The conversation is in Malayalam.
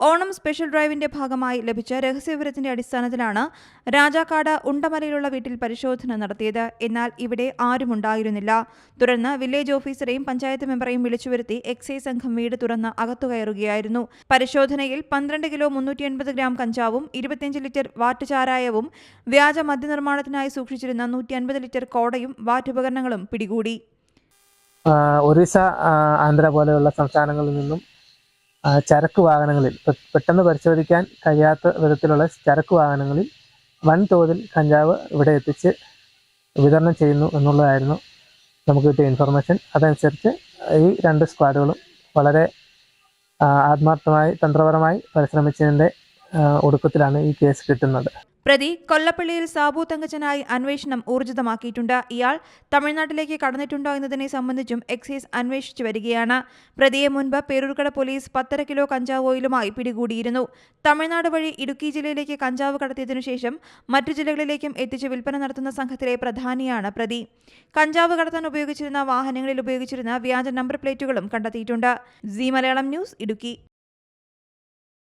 ഓണം സ്പെഷ്യൽ ഡ്രൈവിന്റെ ഭാഗമായി ലഭിച്ച രഹസ്യവിവരത്തിന്റെ അടിസ്ഥാനത്തിലാണ് രാജാക്കാട് ഉണ്ടമലയിലുള്ള വീട്ടിൽ പരിശോധന നടത്തിയത്. എന്നാൽ ഇവിടെ ആരുമുണ്ടായിരുന്നില്ല തുടർന്ന് വില്ലേജ് ഓഫീസറെയും പഞ്ചായത്ത് മെമ്പറെയും വിളിച്ചുവരുത്തി എക്സൈസ് സംഘം വീട് തുറന്ന് അകത്തുകയറുകയായിരുന്നു പരിശോധനയിൽ പന്ത്രണ്ട് കിലോ മുന്നൂറ്റി എൺപത് ഗ്രാം കഞ്ചാവും ഇരുപത്തിയഞ്ച് ലിറ്റർ വാറ്റുചാരായവും വ്യാജ മദ്യനിർമ്മാണത്തിനായി സൂക്ഷിച്ചിരുന്ന നൂറ്റി അൻപത് ലിറ്റർ കോടയും വാറ്റുപകരണങ്ങളും പിടികൂടി. ഒറീസ ആന്ധ്ര പോലെയുള്ള സംസ്ഥാനങ്ങളിൽ നിന്നും ചരക്ക് വാഹനങ്ങളിൽ പെട്ടെന്ന് പരിശോധിക്കാൻ കഴിയാത്ത വിധത്തിലുള്ള ചരക്ക് വാഹനങ്ങളിൽ വൻതോതിൽ കഞ്ചാവ് ഇവിടെ എത്തിച്ച് വിതരണം ചെയ്യുന്നു എന്നുള്ളതായിരുന്നു നമുക്ക് കിട്ടിയ ഇൻഫർമേഷൻ അതനുസരിച്ച് ഈ രണ്ട് സ്ക്വാഡുകളും വളരെ ആത്മാർത്ഥമായി തന്ത്രപരമായി പരിശ്രമിച്ചതിന്റെ ഒടുക്കത്തിലാണ് ഈ കേസ് കിട്ടുന്നത്. പ്രതി കൊല്ലപ്പള്ളിയിൽ സാബു തങ്കച്ചനായി അന്വേഷണം ഊർജിതമാക്കിയിട്ടുണ്ട്. ഇയാൾ തമിഴ്നാട്ടിലേക്ക് കടന്നിട്ടുണ്ടോ എന്നതിനെ സംബന്ധിച്ചും എക്സൈസ് അന്വേഷിച്ചു വരികയാണ്. പ്രതിയെ മുൻപ് പേരൂർക്കട പോലീസ് പത്തര കിലോ കഞ്ചാവ് ഓയിലുമായി പിടികൂടിയിരുന്നു. തമിഴ്നാട് വഴി ഇടുക്കി ജില്ലയിലേക്ക് കഞ്ചാവ് കടത്തിയതിനു ശേഷം മറ്റു ജില്ലകളിലേക്കും എത്തിച്ച് വിൽപ്പന നടത്തുന്ന സംഘത്തിലെ പ്രധാനിയാണ് പ്രതി. കഞ്ചാവ് കടത്താൻ ഉപയോഗിച്ചിരുന്ന വാഹനങ്ങളിൽ ഉപയോഗിച്ചിരുന്ന വ്യാജ നമ്പർ പ്ലേറ്റുകളും കണ്ടെത്തിയിട്ടുണ്ട്. C Malayalam news Idukki.